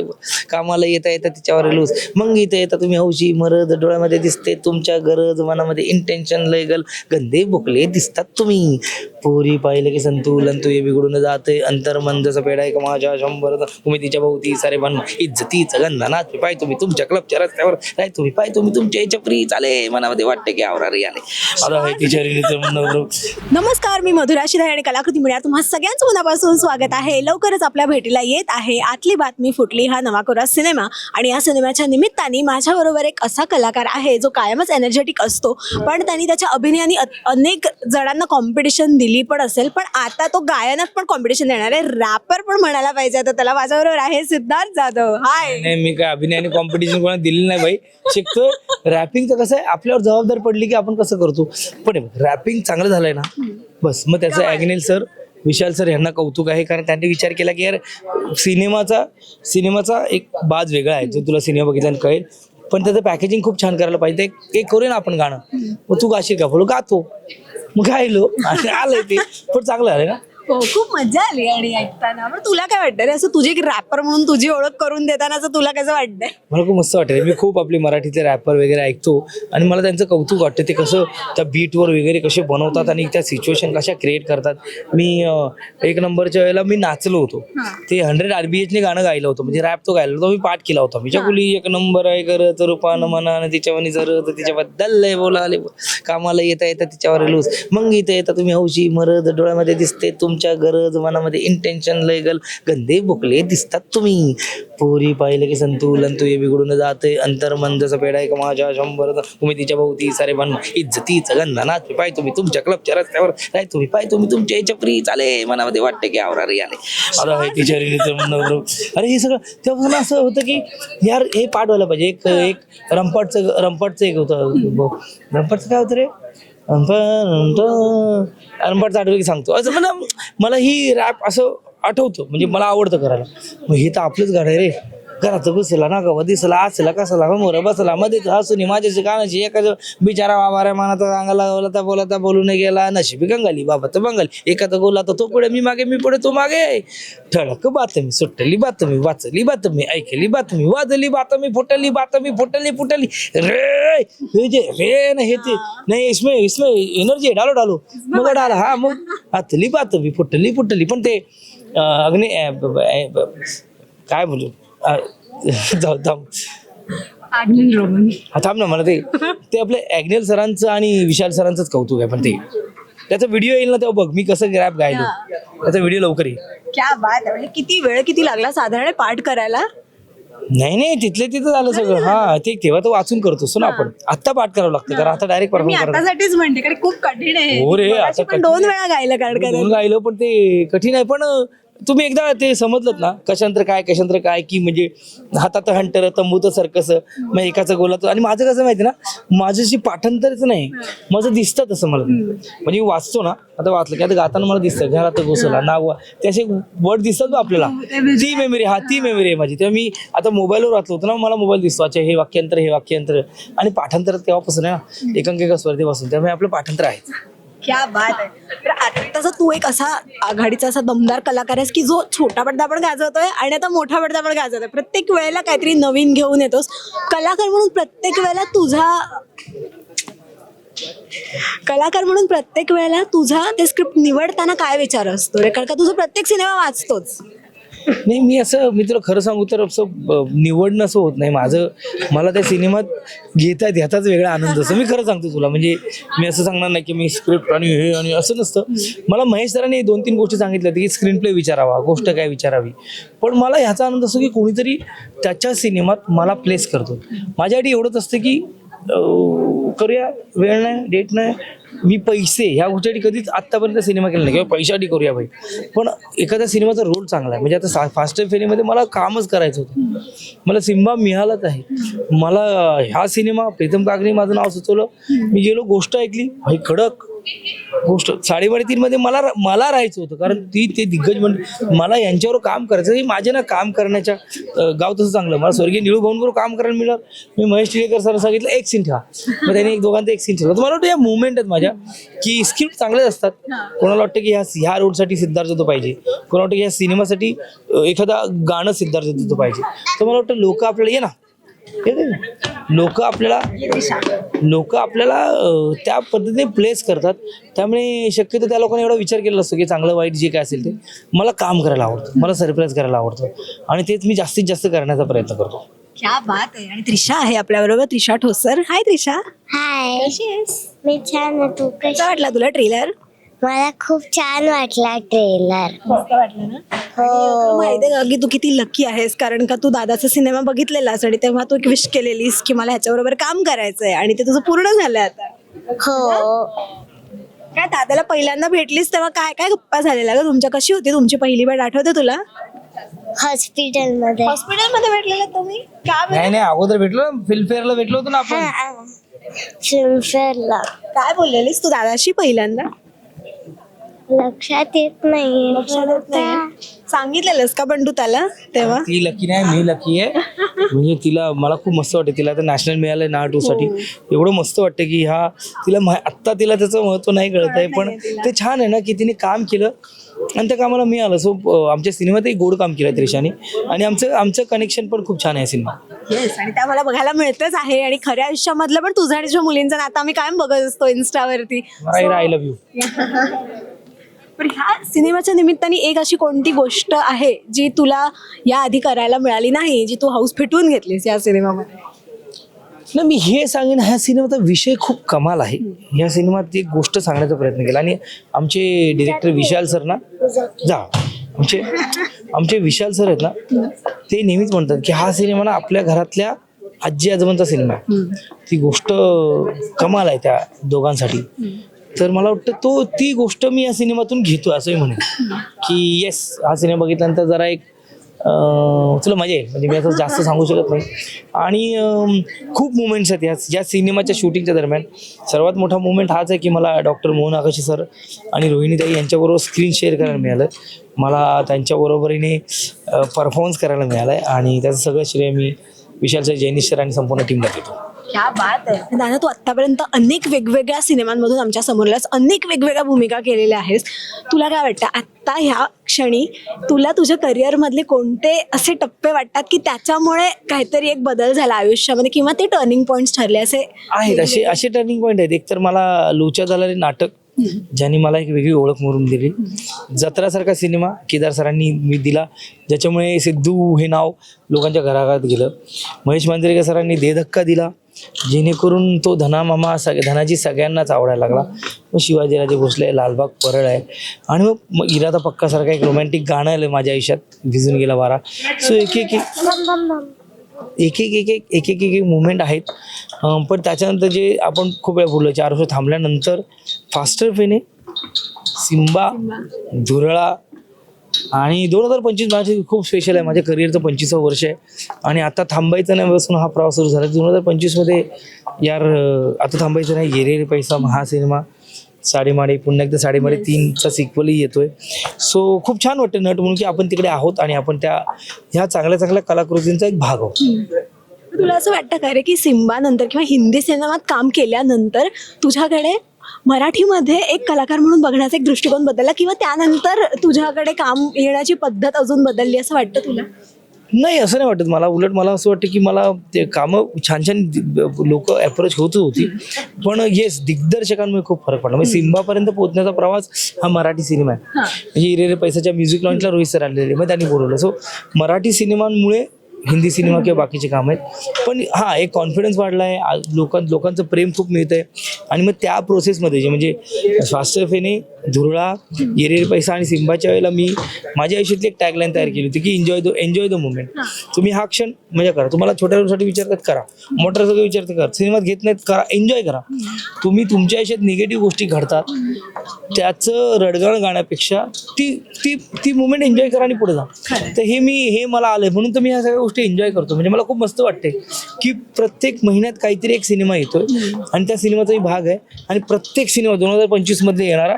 बोलाले कामाला येता येता तिच्यावर लूज. मग इथं येता तुम्ही हौशी मरद डोळ्यामध्ये दिसते तुमच्या गरज मनामध्ये इंटेन्शन लय गल गंदे बुकले दिसतात तुम्ही. पोरी पाहिलं की संतुलन तू हे बिघडून जाते अंतर्मन जसं पेडाय का माझ्या शंभर तुम्ही तिच्या भोवती सारे बन इज्जतीचं गंधा ना पाय तुम्ही तुमच्या क्लबच्या रस्त्यावर. राय तुम्ही पाय तुम्ही तुमच्या याच्या फ्री चाले मनामध्ये वाटते की आवरारी आले अरे तिच्या नमस्कार मी मधुरा शिधाय आणि कलाकृती मिळणार तुम्हा सगळ्यांचं मनापासून स्वागत आहे. लवकरच आपल्या भेटीला येत आहे. आतली बातमी फुटली हा नवा कोरा सिनेमा आणि या सिनेमाच्या निमित्ताने माझ्याबरोबर एक असा कलाकार आहे जो कायमच एनर्जेटिक असतो. पण त्यांनी त्याच्या अभिनयाने अनेक जणांना कॉम्पिटिशन दिली पण असेल पण आता तो गायनात पण कॉम्पिटिशन देणार आहे. रॅपर पण म्हणायला पाहिजे. तर त्याला माझ्याबरोबर आहे सिद्धार्थ जाधव. हाय नाही मी काय अभिनयाने कॉम्पिटिशन कोणाला दिली नाही भाई. शिकतो रॅपिंगचं कसं आहे आपल्यावर जबाबदार पडली की आपण कसं करतो? पण रॅपिंग चांगलं झालंय ना? बस मग त्याचं ॲग्नेल सर विशाल सर यांना कौतुक आहे कारण त्यांनी विचार केला की यार सिनेमाचा सिनेमाचा एक बाज वेगळा आहे जो तुला सिनेमा बघितल्यानं कळेल. पण त्याचं पॅकेजिंग खूप छान करायला पाहिजे. एक करूया ना आपण गाणं? मग तू गाशील का? बोलू गातो. मग गायलो. आणि आलंय ते. पण चांगलं आलं ना? हो खूप मजा आली आणि ऐकताना. पण तुला काय वाटतं रे? असं तुझी एक रॅपर म्हणून तुझी ओळख करून देताना असं तुला कसं वाटतंय? मला खूप मस्त वाटतं मी खूप आपले मराठीचे रॅपर वगैरे ऐकतो आणि मला त्यांचं कौतुक वाटतं ते कसं त्या बीटवर वगैरे कसे बनवतात आणि त्या सिच्युएशन कशा क्रिएट करतात. मी अं, एक नंबरच्या वेळेला मी नाचलो होतो. ते हंड्रेड आर बी एचने गाणं गायलं होतं. म्हणजे रॅप तो गायला होता मी पाठ केला होता. मी कुली एक नंबर आहे करत रूपानं मनानं तिच्यावानी जर तिच्याबद्दल लय बोलाले. कामाला येता येता तिच्यावर लूज. मग इथं येता तुम्ही हौशी मरद डोळ्यामध्ये दिसते तुमच्या गरज मनामध्ये इंटेन्शन लय गल. गंदे बुकले दिसतात तुम्ही. पोरी पाहिलं की संतुलन तुझे हे बिघडून जाते. अंतर्मन जसं पेडाय का माझ्या शंभर तुम्ही तिच्या भोवती सारे बन इज्जतीचं गंधा नाच पाय तुम्ही तुमच्या क्लबच्या रस्त्यावर. नाही तुम्ही पाय तुम्ही तुमच्या याच्या फ्री चाले मनामध्ये वाटते की आवरारी आले. अरे तिच्या रिणीचं म्हणणं बरोबर. अरे हे सगळं तेव्हा असं होतं की यार हे पाठवायला पाहिजे. एक एक रंपाटचं रंपाटचं एक होतं. रंपटचं रंपाटचं काय होतं रे? अनपट आठवलं की सांगतो. असं म्हणा मला ही रॅप असं आठवतं. म्हणजे मला आवडतं करायला. मग हे तर आपलंच गाणं आहे रे. घरात बसला ना गवा दिसला असला कसाला मोर बसला मध्येच हसून माझ्याशी कानाची एखादं बिचारा बाबा मानाचा अंगाला बोलता बोलता बोलून गेला. नशिबी गंगाली बाबा तर बंगाली. एखादा गोला तर तो पुढे मी मागे मी पुढे तो मागे ठळक बातमी सुटली बातमी वाचली बातमी ऐकली बातमी वाजली बातमी फुटली बातमी फुटली फुटली. रे हे जे रे ना हे ते नाही इसमें इसमें एनर्जी डालो डालो. मग डाला हा मग आतली बातमी फुटली फुटली. पण ते अग्नि काय बोलू? जाऊ थांब. हा थांब ना मला ते ते आपले ॲग्नेल सरांचं आणि विशाल सरांचंच कौतुक आहे पण ते त्याचा व्हिडिओ येईल ना तेव्हा बघ मी कसं रॅप गायलो त्याचा व्हिडिओ लवकर येईल क्या बात आहे म्हणजे किती वेळ किती लागला साधारण पाठ करायला? नाही नाही तिथले तिथं झालं सगळं. हा ते तेव्हा तो वाचून करतो सो ना आपण. आत्ता पाठ करावं लागतं कारण आता डायरेक्ट मी परफॉर्म आतासाठीच म्हणते कारण खूप कठीण आहे. हो रे, आता मगाशी पण कठीण दोन. वेळा गायलं कारण दोन गायलं पण ते कठीण आहे. पण अं, तुम्ही एकदा ते समजलं ना कशांतर काय कशांतर काय की म्हणजे हातात हंटर तंबूत सर्कस मग एकाचं गोलाचं. आणि माझं कसं माहिती ना माझ्याशी पाठांतरच नाही. माझं दिसतं तसं मला. म्हणजे मी वाचतो ना आता वाचलं की आता गाताना मला दिसतं घरात घुसला नाव ते असे वर्ड दिसतात आपल्याला. ती मेमरी हा ती मेमरी आहे माझी. तेव्हा मी आता मोबाईलवर वाचलो होतो ना मला मोबाईल दिसतो. अच्छा हे वाक्यांतर हे वाक्यांतर. आणि पाठांतर तेव्हापासून आहे ना एकांकिका स्पर्धेपासून. त्यामुळे आपलं पाठांतर आहे क्या बात आहे तसं तू एक असा आघाडीचा असा दमदार कलाकार आहेस की जो छोटा पडदा पण गाजवतोय आणि आता मोठा पडदा पण गाजवतोय. प्रत्येक वेळेला काहीतरी नवीन घेऊन येतोस. कलाकार म्हणून प्रत्येक वेळेला तुझा कलाकार म्हणून प्रत्येक वेळेला तुझा ते स्क्रिप्ट निवडताना काय विचार असतो रे? कारण का तुझा प्रत्येक सिनेमा वाचतोच. नाही मी असं मी तुला खरं सांगू तर असं निवडणं असं होत नाही. माझं मला त्या सिनेमात घेता घेताच ह्याचाच वेगळा आनंद असतो. मी खरं सांगतो तुला. म्हणजे मी असं सांगणार नाही की मी स्क्रिप्ट आणि हे आणि असं नसतं. मला महेश सरांनी दोन तीन गोष्टी सांगितल्या होत्या की स्क्रीन प्ले विचारावा गोष्ट काय विचारावी. पण मला ह्याचा आनंद असतो की कोणीतरी त्याच्या सिनेमात मला प्लेस करतो. माझ्यासाठी एवढंच असतं की करूया. वेळ नाही डेट नाही. मी पैसे ह्या गोष्टीसाठी कधीच आत्तापर्यंत सिनेमा केला नाही. किंवा पैशासाठी करूया भाई पण एखाद्या सिनेमाचा रोल चांगला आहे. म्हणजे आता फास्ट अँड फेरीमध्ये मला कामच करायचं होतं. मला सिम्बा मिळालाच आहे. मला ह्या सिनेमा प्रीतम कागणी माझं नाव सुचवलं. मी गेलो गोष्ट ऐकली. भाई खडक गोष्ट. साडेबारा तीन मध्ये मला मला राहायचं होतं. कारण ती ते दिग्गज म्हणजे मला यांच्यावर काम करायचं. हे माझे ना काम करण्याच्या गाव तसं चांगलं. मला स्वर्गीय निळू भाऊंबरोबर काम करायला मिळालं. मी महेश टिळेकर सर सांगितलं एक सीन ठेवा. मग त्यांनी एक दोघांचा एक सीन ठेवला. मला वाटतं या मुवमेंट आहेत माझ्या की स्क्रिप्ट चांगलेच असतात. कोणाला वाटतं की ह्या ह्या रोडसाठी सिद्धार्थ दत्त पाहिजे? कोणाला वाटतं की ह्या सिनेमासाठी एखादा गाणं सिद्धार्थ दत्त पाहिजे? तर मला वाटतं लोक आपल्याला ये ना लोक आपल्याला लोक आपल्याला त्या पद्धतीने प्लेस करतात. त्यामुळे शक्यतो त्या लोकांनी एवढा विचार केला असतो की चांगलं वाईट जे काय असेल ते मला काम करायला आवडतं मला सरप्राईज करायला आवडतं. आणि तेच मी जास्तीत जास्त करण्याचा प्रयत्न करतो. क्या बात आहे. आणि त्रिशा आहे आपल्या बरोबर त्रिशा ठोसर. हाय त्रिशा. हाय मी छान तू कसा वाटला तुला ट्रेलर मला खूप छान वाटला ट्रेलर मस्त वाटलं ना? हो. माहिती आहे का की तू किती लकी आहेस? कारण का तू दादाचा सिनेमा बघितलेलास आणि तेव्हा तू एक विश केलेलीस की मला ह्याच्याबरोबर काम करायचंय आणि ते तुझं पूर्ण झालंय आता. हो. काय दादाला पहिल्यांदा भेटलीस तेव्हा काय काय गप्पा झालेल्या ग? तुमच्या कशी होती? तुमची पहिली भेट आठवते तुला? हॉस्पिटलमध्ये हॉस्पिटलमध्ये भेटलेला तुम्ही? का नाही नाही अगोदर भेटलो. ना फिल्मफेअरला भेटलो होतो ना आपण. फिल्मफेअरला. काय बोललेलीस तू दादाशी पहिल्यांदा? लक्षात येत नाही सांगितलेलंस का पण तू त्याला? तेव्हा? ती लकी नाही मी लकी आहे. म्हणजे तिला मला खूप मस्त वाटते. तिला आता नॅशनल मिळालंय ना टू साठी. एवढं मस्त वाटतं की हा तिला मा- आत्ता तिला त्याचं महत्त्व नाही कळत आहे. पण ते छान आहे ना की तिने काम केलं आणि त्या कामाला मिळालं सो आमच्या सिनेमात एक गोड काम केलं त्रिशाने. आणि आमचं आमचं कनेक्शन पण खूप छान आहे सिनेमा येस आणि त्या मला बघायला मिळतच आहे. आणि खऱ्या आयुष्यामधलं पण तुझं आणि तुझ्या मुलींचं नातं आम्ही कायम बघत असतो इन्स्टावरती आय लव्ह यू पण ह्या सिनेमाच्या निमित्ताने एक अशी कोणती गोष्ट आहे जी तुला या आधी करायला मिळाली नाही जी तू हाऊस फिटवून घेतलीस या सिनेमामध्ये? ना मी हे सांगेन ह्या सिनेमाचा विषय खूप कमाल आहे. ह्या सिनेमात एक गोष्ट सांगण्याचा प्रयत्न केला. आणि आमचे डिरेक्टर विशाल सर ना जा. आमचे आमचे विशाल सर आहेत ना ते नेहमीच म्हणतात की हा सिनेमा ना आपल्या घरातल्या आजी आजोबांचा सिनेमा आहे. ती गोष्ट कमाल आहे त्या दोघांसाठी. तर मला वाटतं तो ती गोष्ट मी या सिनेमातून घेतो असंही म्हणेन. की येस हा सिनेमा बघितल्यानंतर जरा एक तुला मजा येईल. म्हणजे मी असं जास्त सांगू शकत नाही. आणि खूप मुमेंट्स आहेत या या सिनेमाच्या शूटिंगच्या दरम्यान. सर्वात मोठा मुमेंट हाच आहे की मला डॉक्टर मोहन आकाशी सर आणि रोहिणीताई यांच्याबरोबर स्क्रीन शेअर करायला मिळालं. मला त्यांच्याबरोबरीने परफॉर्मन्स करायला मिळालं आहे आणि त्याचं सगळं श्रेय मी विशाल सर जैनिश सर आणि संपूर्ण टीमला देतो. क्या बात आहे दादा तू आतापर्यंत अनेक वेगवेगळ्या सिनेमांमधून आमच्या समोरलाच अनेक वेगवेगळ्या भूमिका केलेल्या आहेस तुला काय वाटतं? आत्ता ह्या क्षणी तुला तुझ्या करिअरमधले कोणते असे टप्पे वाटतात की त्याच्यामुळे काहीतरी एक बदल झाला आयुष्यामध्ये किंवा ते टर्निंग पॉईंट्स ठरले असे आहेत. असे असे टर्निंग पॉईंट आहेत. एक तर मला लोचा झालेले नाटक ज्यांनी मला एक वेगळी ओळख मिळवून दिली. जत्रासारखा सिनेमा केदार सरांनी मी दिला ज्याच्यामुळे सिद्धू हे नाव लोकांच्या घराघरात गेलं. महेश मांजरेकर सरांनी दे धक्का दिला. जेणेकरून तो धनामामा सग धनाजी सगळ्यांनाच आवडायला लागला. मग शिवाजीराजे भोसले लालबाग परळ आहे. आणि मग मग इरादा पक्कासारखं एक रोमॅन्टिक गाणं आलं माझ्या आयुष्यात भिजून गेला वारा. सो एक एक एक एक एक एक एक एक एक एक मुवमेंट आहेत पण त्याच्यानंतर जे आपण खूप वेळा बोललो चार वर्ष थांबल्यानंतर फास्टर फेने सिम्बा धुरळा आणि दोन हजार पंचवीस माझे खूप स्पेशल आहे. माझ्या करिअरचं पंचवीसावं वर्ष आहे. आणि आता थांबायचं नाही बसून हा प्रवास सुरू झाला. दोन हजार पंचवीसमध्ये यार आता थांबायचं नाही. येरे रे पैसा हा सिनेमा साडेमाडे पुन्हा एकदा साडेमाडे तीनचा सिक्वलही येतोय. सो खूप छान वाटतं नट म्हणून की आपण तिकडे आहोत आणि आपण त्या ह्या चांगल्या चांगल्या कलाकृतींचा एक भाग आहोत. तुला असं वाटतं का रे की सिम्बा नंतर किंवा हिंदी सिनेमात काम केल्यानंतर तुझ्याकडे मराठीमध्ये एक कलाकार म्हणून बघण्याचा एक दृष्टिकोन बदलला किंवा त्यानंतर तुझ्याकडे काम येण्याची पद्धत अजून बदलली असं वाटतं तुला? नाही असं नाही वाटत. मला उलट मला असं वाटतं की मला ते कामं छान छान लोक अप्रोच होत. होती पण येस दिग्दर्शकांमुळे खूप फरक पडला. म्हणजे सिम्बापर्यंत पोहोचण्याचा प्रवास हा मराठी सिनेमा आहे. म्हणजे इरेरे पैसाच्या म्युझिक लॉन्चला रोहित सर आलेले. मग त्यांनी बोलवलं. सो मराठी सिनेमांमुळे हिंदी सिनेमा किंवा बाकीचे काम आहेत. पण हा एक कॉन्फिडन्स वाढला आहे लोकां लोकांचं प्रेम खूप मिळतं आहे आणि मग त्या प्रोसेसमध्ये जे म्हणजे स्वास्थ्य फेने धुरळा येरेर पैसा आणि सिम्बाच्या वेळेला मी माझ्या आयुष्यातली एक टॅगलाईन तयार केली होती की enjoy the enjoy the movement तुम्ही हा क्षण मजा करा. तुम्हाला छोट्या रोडसाठी विचारतात करा. मोटर सगळं विचारतात करा. सिनेमात घेत नाहीत करा. एन्जॉय करा. तुम्ही तुमच्या आयुष्यात निगेटिव्ह गोष्टी घडतात. त्याचं रडगाण गाण्यापेक्षा ती ती ती मुवमेंट एन्जॉय करा आणि पुढे जा. तर हे मी हे मला आलंय. म्हणून तर मी ह्या सगळ्या गोष्टी एन्जॉय करतो. म्हणजे मला खूप मस्त वाटते की प्रत्येक महिन्यात काहीतरी एक सिनेमा येतोय. आणि त्या सिनेमाचाही भाग आहे. आणि प्रत्येक सिनेमा दोन हजार पंचवीसमध्ये येणारा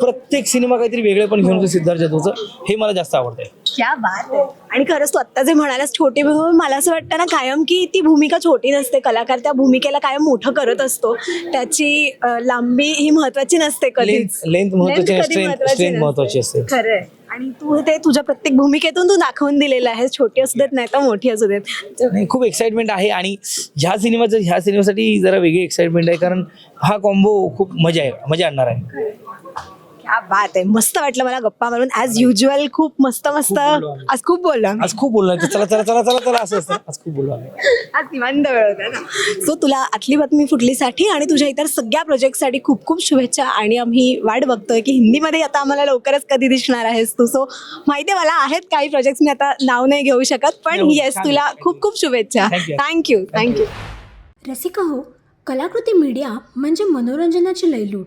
प्रत्येक सिनेमा काहीतरी वेगळे पण घेऊन सिद्धार्थ जाधवचं हे मला जास्त आवडतंय. क्या बात आणि खरंच तू आत्ता जे म्हणालास छोटी भूमिका मला असं वाटतं ना कायम की ती भूमिका छोटी नसते. कलाकार त्या भूमिकेला कायम मोठं करत असतो. त्याची लांबी ही महत्वाची नसते कधीच. लेंथ महत्वाची कधी. महत्वाची असते. खरंय. आणि तू ते तुझ्या प्रत्येक भूमिकेतून तू दाखवून दिलेलं आहे छोटी असू देत नाही तर मोठी असू देत. नाही खूप एक्साइटमेंट आहे आणि ह्या सिनेमाचं ह्या सिनेमासाठी जरा वेगळी एक्साइटमेंट आहे कारण हा कॉम्बो खूप मजा आहे मजा आणणार आहे. क्या बात आहे. मस्त वाटलं मला गप्पा मारून. ॲज युजल खूप मस्त मस्त. बोललो आम्ही. आज खूप बोललो आम्ही. आज खूप बोलणार चला चला चला चला चला असं असतं आज खूप बोललो आम्ही. आज निवांत वेळ होता ना. सो तुला आतली बातमी फुटलीसाठी आणि तुझ्या इतर सगळ्या प्रोजेक्टसाठी खूप खूप शुभेच्छा. आणि आम्ही वाट बघतोय की हिंदीमध्ये आता आम्हाला लवकरच कधी दिसणार आहेस तू. सो माहिती आहे मला आहेत काही प्रोजेक्ट मी आता नाव नाही घेऊ शकत पण नाही, येस छान तुला. खूप खूप शुभेच्छा. Thank you. Thank you thank you Rasika हो कलाकृती मीडिया म्हणजे मनोरंजनाची लयलूट.